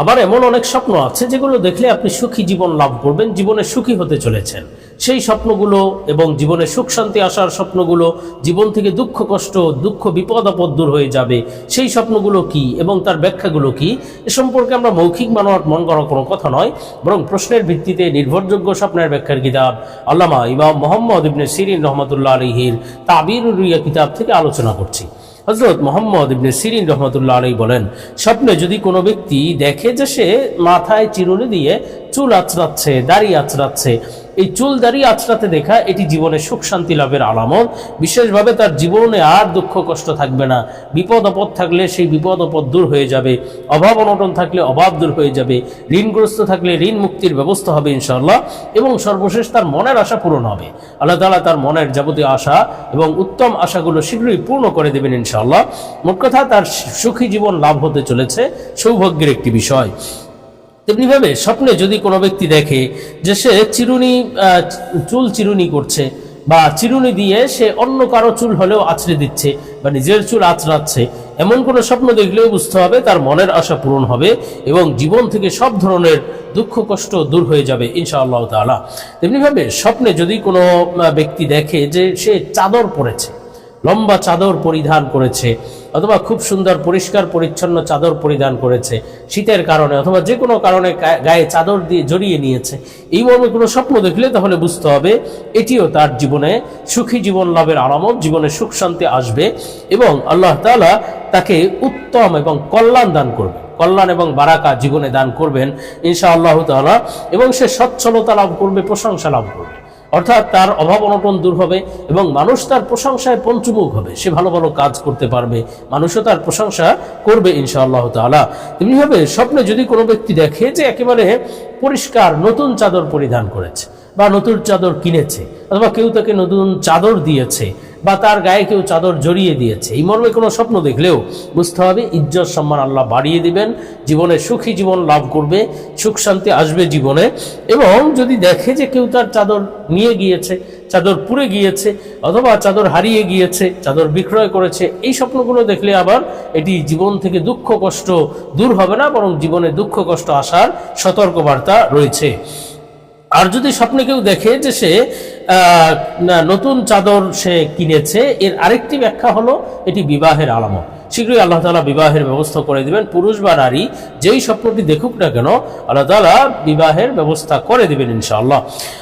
আবার এমন অনেক স্বপ্ন আছে যেগুলো দেখলে আপনি সুখী জীবন লাভ করবেন, জীবনে সুখী হতে চলেছেন। সেই স্বপ্নগুলো এবং জীবনে সুখ শান্তি আসার স্বপ্নগুলো, জীবন থেকে দুঃখ কষ্ট, দুঃখ বিপদ আপদ দূর হয়ে যাবে, সেই স্বপ্নগুলো কি এবং তার ব্যাখ্যাগুলো কি, এ সম্পর্কে আমরা মৌখিক মানবার মন করার কোনো কথা নয়, বরং প্রশ্নের ভিত্তিতে নির্ভরযোগ্য স্বপ্নের ব্যাখ্যার কিতাব আল্লামা ইমাম মোহাম্মদ ইবনে সিরিন রহমতুল্লাহ আলহির তাবির কিতাব থেকে আলোচনা করছি। হজরত মোহাম্মদ ইবনে সিরিন রহমতুল্লাহ আলী বলেন, স্বপ্নে যদি কোনো ব্যক্তি দেখে যে সে মাথায় চিরুনি দিয়ে চুল আচড়াচ্ছে, দাড়ি আঁচড়াচ্ছে এই চুল দাড়ি আঁচড়াতে দেখা এটি জীবনে সুখ শান্তি লাভের আলামত। বিশেষভাবে তার জীবনে আর দুঃখ কষ্ট থাকবে না। বিপদ আপদ থাকলে সেই বিপদ আপদ দূর হয়ে যাবে। অভাব অনটন থাকলে অভাব দূর হয়ে যাবে। ঋণগ্রস্ত থাকলে ঋণ মুক্তির ব্যবস্থা হবে ইনশাল্লাহ এবং সর্বশেষ তার মনের আশা পূরণ হবে। আল্লাহ তালা তার মনের যাবতীয় আশা এবং উত্তম আশাগুলো শীঘ্রই পূর্ণ করে দেবেন ইনশাল্লাহ মোট কথা তার সুখী জীবন লাভ হতে চলেছে। সৌভাগ্যের একটি বিষয়। তেমনিভাবে স্বপ্নে যদি কোনো ব্যক্তি দেখে যে সে চিরুনি চুল চিরুনি করছে বা চিরুনি দিয়ে সে অন্য কারও চুল হলেও আছড়ে দিচ্ছে বা নিজের চুল আছড়াচ্ছে, এমন কোনো স্বপ্ন দেখলেও বুঝতে হবে তার মনের আশা পূরণ হবে এবং জীবন থেকে সব ধরনের দুঃখ, কষ্ট দূর হয়ে যাবে ইনশাআল্লাহ তাআলা। তেমনিভাবে স্বপ্নে যদি কোনো ব্যক্তি দেখে যে সে চাদর পরেছে, লম্বা চাদর পরিধান করেছে অথবা খুব সুন্দর, পরিষ্কার, পরিচ্ছন্ন চাদর পরিধান করেছে শীতের কারণে, অথবা যে কোনো কারণে গায়ে চাদর দিয়ে জড়িয়ে নিয়েছে। এই মর্মে কোনো স্বপ্ন দেখলে তাহলে বুঝতে হবে এটিও তার জীবনে সুখী জীবন, লাভের আলামত জীবনে সুখ শান্তি আসবে এবং আল্লাহ তাআলা তাকে উত্তম এবং কল্যাণ দান করবে কল্যাণ এবং বারাকা জীবনে দান করবেন ইনশা আল্লাহ তাআলা এবং সে সচ্ছলতা লাভ করবে, প্রশংসা লাভ করবে। অর্থাৎ তার অভাব অনটন দূর হবে এবং মানুষ তার প্রশংসায় পঞ্চমুখ হবে। সে ভালো ভালো কাজ করতে পারবে, মানুষও তার প্রশংসা করবে ইনশাআল্লাহ তালা তেমনিভাবে স্বপ্নে যদি কোনো ব্যক্তি দেখে যে একেবারে পরিষ্কার নতুন চাদর পরিধান করেছে বা নতুন চাদর কিনেছে, অথবা কেউ তাকে নতুন চাদর দিয়েছে বা তার গায়ে কেউ চাদর জড়িয়ে দিয়েছে। এই মর্মে কোনো স্বপ্ন দেখলেও বুঝতে হবে, ইজ্জত সম্মান আল্লাহ বাড়িয়ে দিবেন, জীবনে সুখী জীবন লাভ করবে, সুখ শান্তি আসবে জীবনে। এবং যদি দেখে যে কেউ তার চাদর নিয়ে গিয়েছে, চাদর পুড়ে গিয়েছে, অথবা চাদর হারিয়ে গিয়েছে, চাদর বিক্রয় করেছে, এই স্বপ্নগুলো দেখলে আবার এটি জীবন থেকে দুঃখ কষ্ট দূর হবে না, বরং জীবনে দুঃখ কষ্ট আসার সতর্কবার্তা রয়েছে। আর যদি স্বপ্নে কেউ দেখে যে সে নতুন চাদর সে কিনেছে, এর আরেকটি ব্যাখ্যা হলো, এটি বিবাহের আলামত। শীঘ্রই আল্লাহ তালা বিবাহের ব্যবস্থা করে দিবেন। পুরুষ বা নারী যেই স্বপ্নটি দেখুক না কেন, আল্লাহ তালা বিবাহের ব্যবস্থা করে দিবেন ইনশাআল্লাহ।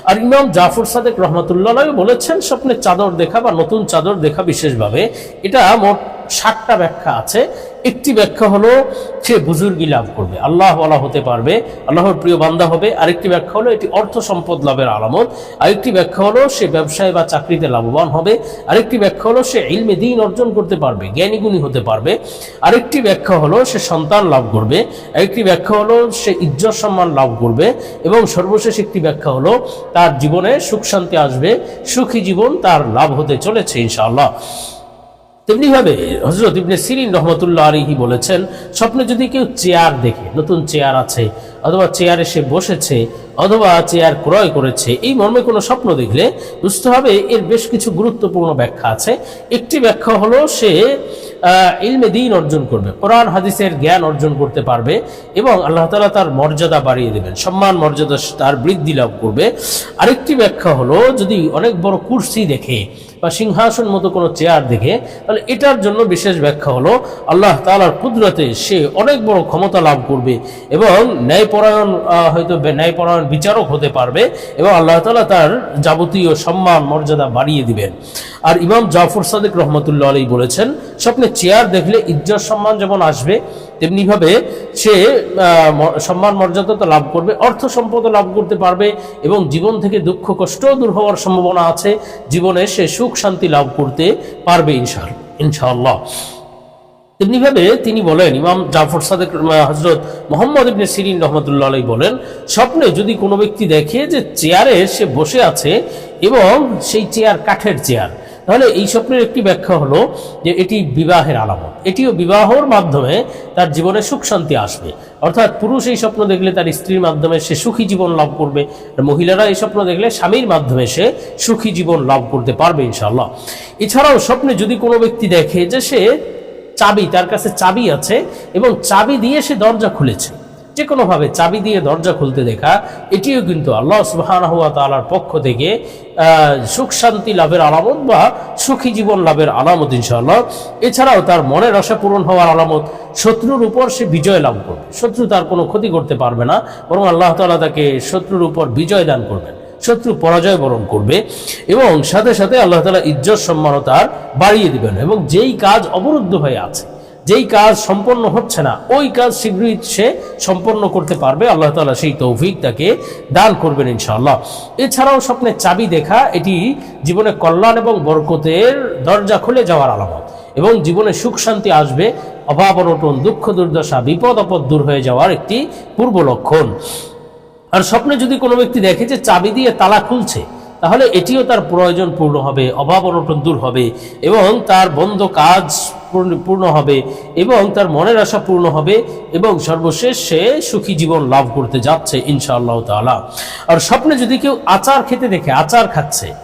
আর ইমাম জাফর সাদেক রহমতুল্লাহ বলেছেন, স্বপ্নে চাদর দেখা বা নতুন চাদর দেখা বিশেষভাবে, এটা মোট ষাটটা ব্যাখ্যা আছে। একটি ব্যাখ্যা হলো, সে বুজুর্গি লাভ করবে। আল্লাহ ওয়ালা হতে পারবে, আল্লাহর প্রিয় বান্দা হবে। আরেকটি ব্যাখ্যা হলো, এটি অর্থ সম্পদ লাভের আলামত। আরেকটি ব্যাখ্যা হলো, সে ব্যবসায় বা চাকরিতে লাভবান হবে। আরেকটি ব্যাখ্যা হলো, সে ইলমে দিন অর্জন করতে পারবে, জ্ঞানীগুণী হতে পারবে। আরেকটি ব্যাখ্যা হলো, সে সন্তান লাভ করবে। আরেকটি ব্যাখ্যা হলো, সে ইজ্জত সম্মান লাভ করবে। এবং সর্বশেষ একটি ব্যাখ্যা হলো, তার জীবনে সুখ শান্তি আসবে। সুখী জীবন তার লাভ হতে চলেছে, ইনশাআল্লাহ। তেমনিভাবে হজরত ইবনে সিরিন রহমতুল্লাহ আলিহি বলেছেন, স্বপ্নে যদি কেউ চেয়ার দেখে, নতুন চেয়ার আছে, অথবা চেয়ারে সে বসেছে, অথবা চেয়ার ক্রয় করেছে, এই মর্মে কোনো স্বপ্ন দেখলে বুঝতে হবে এর বেশ কিছু গুরুত্বপূর্ণ ব্যাখ্যা আছে। একটি ব্যাখ্যা হলো সে ইলমে দিন অর্জন করবে, কোরআন, হাদিসের জ্ঞান অর্জন করতে পারবে এবং আল্লাহ তালা তার মর্যাদা বাড়িয়ে দেবেন, সম্মান, মর্যাদা তার বৃদ্ধি লাভ করবে। আরেকটি ব্যাখ্যা হলো যদি অনেক বড় কুর্সি দেখে বা সিংহাসন মতো কোনো চেয়ার দেখে, তাহলে এটার জন্য বিশেষ ব্যাখ্যা হলো, আল্লাহ তালার কুদরতে সে অনেক বড় ক্ষমতা লাভ করবে এবং ন্যায়পরায়ণ হয়তো ন্যায়পরায়ণ বিচারক হতে পারবে এবং আল্লাহ তালা তার যাবতীয় সম্মান, মর্যাদা বাড়িয়ে দিবেন। আর ইমাম জাফর সাদেক রহমতুল্লাহ আলী বলেছেন, স্বপ্নে চেয়ার দেখলে ইজ্জত সম্মান যেমন আসবে তেমনিভাবে সে সম্মান, মর্যাদা তো লাভ করবে, অর্থ সম্পদ লাভ করতে পারবে এবং জীবন থেকে দুঃখ, কষ্টও দূর হওয়ার সম্ভাবনা আছে। জীবনে সে সুখ শান্তি লাভ করতে পারবে ইনশাল ইনশাআল্লাহ। তেমনিভাবে তিনি বলেন, ইমাম জাফর সাদেক হজরত মোহাম্মদ ইবনে সিরিন রহমতুল্লাহ আলাই বলেন, স্বপ্নে যদি কোনো ব্যক্তি দেখে যে চেয়ারে সে বসে আছে এবং সেই চেয়ার কাঠের চেয়ার তাহলে এই স্বপ্নের একটি ব্যাখ্যা হলো যে এটি বিবাহের আলামত। এটিও বিবাহর মাধ্যমে তার জীবনে সুখ শান্তি আসবে। অর্থাৎ পুরুষ এই স্বপ্ন দেখলে তার স্ত্রীর মাধ্যমে সে সুখী জীবন লাভ করবে, আর মহিলারা এই স্বপ্ন দেখলে স্বামীর মাধ্যমে সে সুখী জীবন লাভ করতে পারবে ইনশাল্লাহ এছাড়াও স্বপ্নে যদি কোনো ব্যক্তি দেখে যে সে চাবি, তার কাছে চাবি আছে এবং চাবি দিয়ে সে দরজা খুলেছে যে কোনোভাবে চাবি দিয়ে দরজা খুলতে দেখা, এটিও কিন্তু আল্লাহ সুবহানাহু ওয়া তাআলার পক্ষ থেকে সুখ শান্তি লাভের আলামত বা সুখী জীবন লাভের আলামত ইনশাআল্লাহ। এছাড়াও তার মনের আশা পূরণ হওয়ার আলামত, শত্রুর উপর সে বিজয় লাভ করবে। শত্রু তার কোনো ক্ষতি করতে পারবে না, বরং আল্লাহ তালা তাকে শত্রুর উপর বিজয় দান করবেন শত্রু পরাজয় বরণ করবে এবং সাথে সাথে আল্লাহ তালা ইজ্জত সম্মানতার বাড়িয়ে দিবেন এবং যেই কাজ অবরুদ্ধ হয়ে আছে যেই কাজ সম্পন্ন হচ্ছে না, ওই কাজ শীঘ্রই সে সম্পন্ন করতে পারবে। আল্লাহ তালা সেই তৌফিক তাকে দান করবেন ইনশাআল্লাহ। এছাড়াও স্বপ্নে চাবি দেখা, এটি জীবনে কল্যাণ এবং বরকতের দরজা খুলে যাওয়ার আলামত এবং জীবনে সুখ শান্তি আসবে, অভাব, অনটন, দুঃখ, দুর্দশা, বিপদ, আপদ দূর হয়ে যাওয়ার একটি পূর্ব লক্ষণ। আর স্বপ্নে যদি কোনো ব্যক্তি দেখে যে চাবি দিয়ে তালা খুলছে তাহলে এটিও তার প্রয়োজন পূর্ণ হবে, অভাব অনটন দূর হবে, এবং তার বন্ধ কাজ পূর্ণ- হবে, এবং তার মনের আশা পূর্ণ হবে, এবং সর্বশেষ সে সুখী জীবন লাভ করতে যাচ্ছে, ইনশাআল্লাহ তাআলা। আর স্বপ্নে যদি কেউ আচার খেতে দেখে, আচার খাচ্ছে,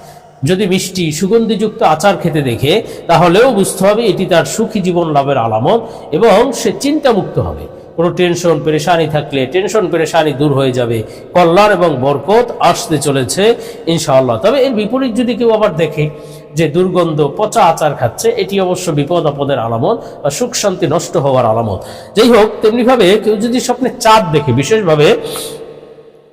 যদি মিষ্টি, সুগন্ধিযুক্ত আচার খেতে দেখে, তাহলেও বুঝতে হবে এটি তার সুখী জীবন লাভের আলামত, এবং সে চিন্তামুক্ত হবে। কোনো টেনশন, পেরেশানি থাকলে টেনশন, পেরেশানি দূর হয়ে যাবে। কল্যাণ এবং বরকত আসতে চলেছে, ইনশাআল্লাহ। তবে এর বিপরীত যদি কেউ আবার দেখে যে দুর্গন্ধ পচা আচার খাচ্ছে, এটি অবশ্য বিপদ আপদের আলামত বা সুখ শান্তি নষ্ট হওয়ার আলামত। যাই হোক, তেমনিভাবে কেউ যদি স্বপ্নে চাঁদ দেখে, বিশেষভাবে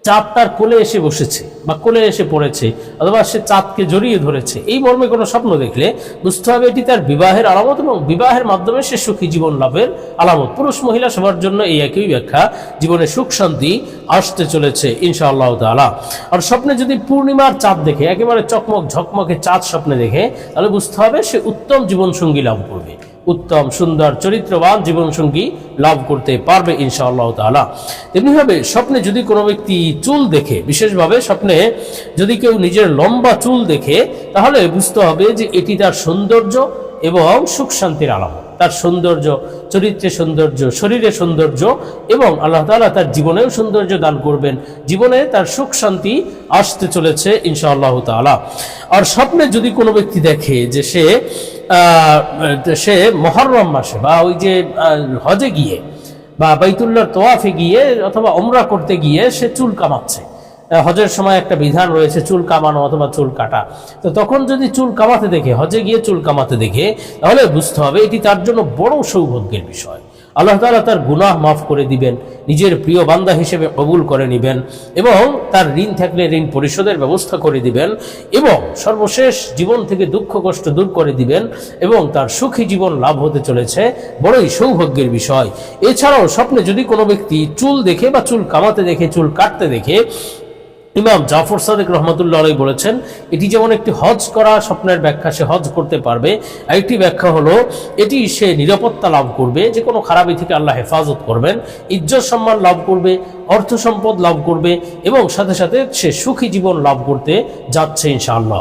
চাঁদ তার কোলে এসে বসেছে বা কোলে এসে পড়েছে অথবা সে চাঁদকে জড়িয়ে ধরেছে। এই মর্মে কোনো স্বপ্ন দেখলে বুঝতে হবে এটি তার বিবাহের আলামত এবং বিবাহের মাধ্যমে সে সুখী জীবন লাভের আলামত। পুরুষ মহিলা সবার জন্য এই একই ব্যাখ্যা। জীবনে সুখ, শান্তি আসতে চলেছে ইনশাআল্লাহ তাআলা। আর স্বপ্নে যদি পূর্ণিমার চাঁদ দেখে, একেবারে চকমক, ঝকমকে চাঁদ স্বপ্নে দেখে, তাহলে বুঝতে হবে সে উত্তম জীবনসঙ্গী লাভ করবে। উত্তম, সুন্দর, চরিত্রবান জীবনসঙ্গী লাভ করতে পারবে ইনশাআল্লাহ তালা তেমনিভাবে স্বপ্নে যদি কোনো ব্যক্তি চুল দেখে, বিশেষভাবে স্বপ্নে যদি কেউ নিজের লম্বা চুল দেখে, তাহলে বুঝতে হবে যে এটি তার সৌন্দর্য এবং সুখ শান্তির আলামত। তার সৌন্দর্য, চরিত্রে সৌন্দর্য, শরীরে সৌন্দর্য এবং আল্লাহ তাআলা তার জীবনেও সৌন্দর্য দান করবেন। জীবনে তার সুখ শান্তি আসতে চলেছে ইনশাআল্লাহ তাআলা। আর স্বপ্নে যদি কোনো ব্যক্তি দেখে যে সে সে মহরম মাসে বা ওই যে হজে গিয়ে বা বাইতুল্লাহর তোয়াফে গিয়ে অথবা ওমরা করতে গিয়ে সে চুল কামাচ্ছে। হজের সময় একটা বিধান রয়েছে, চুল কামানো অথবা চুল কাটা। তো তখন যদি চুল কামাতে দেখে, হজে গিয়ে চুল কামাতে দেখে, তাহলে বুঝতে হবে এটি তার জন্য বড় সৌভাগ্যের বিষয়। আল্লাহ তাআলা তার গুনাহ মাফ করে দিবেন, নিজের প্রিয় বান্দা হিসেবে কবুল করে নেবেন এবং তার ঋণ থাকলে ঋণ পরিশোধের ব্যবস্থা করে দিবেন এবং সর্বশেষ জীবন থেকে দুঃখ, কষ্ট দূর করে দিবেন এবং তার সুখী জীবন লাভ হতে চলেছে। বড়ই সৌভাগ্যের বিষয়। এছাড়াও স্বপ্নে যদি কোনো ব্যক্তি চুল দেখে বা চুল কামাতে দেখে, চুল কাটতে দেখে ইমাম জাফর সাদেক রহমতুল্লাহ আলাই বলেছেন, এটি যেমন একটি হজ করা স্বপ্নের ব্যাখ্যা, সে হজ করতে পারবে। আরেকটি ব্যাখ্যা হলো, এটি সে নিরাপত্তা লাভ করবে, যে কোনো খারাপি থেকে আল্লাহ হেফাজত করবেন, ইজ্জত সম্মান লাভ করবে, অর্থ সম্পদ লাভ করবে, এবং সাথে সাথে সে সুখী জীবন লাভ করতে যাচ্ছে ইনশাআল্লাহ।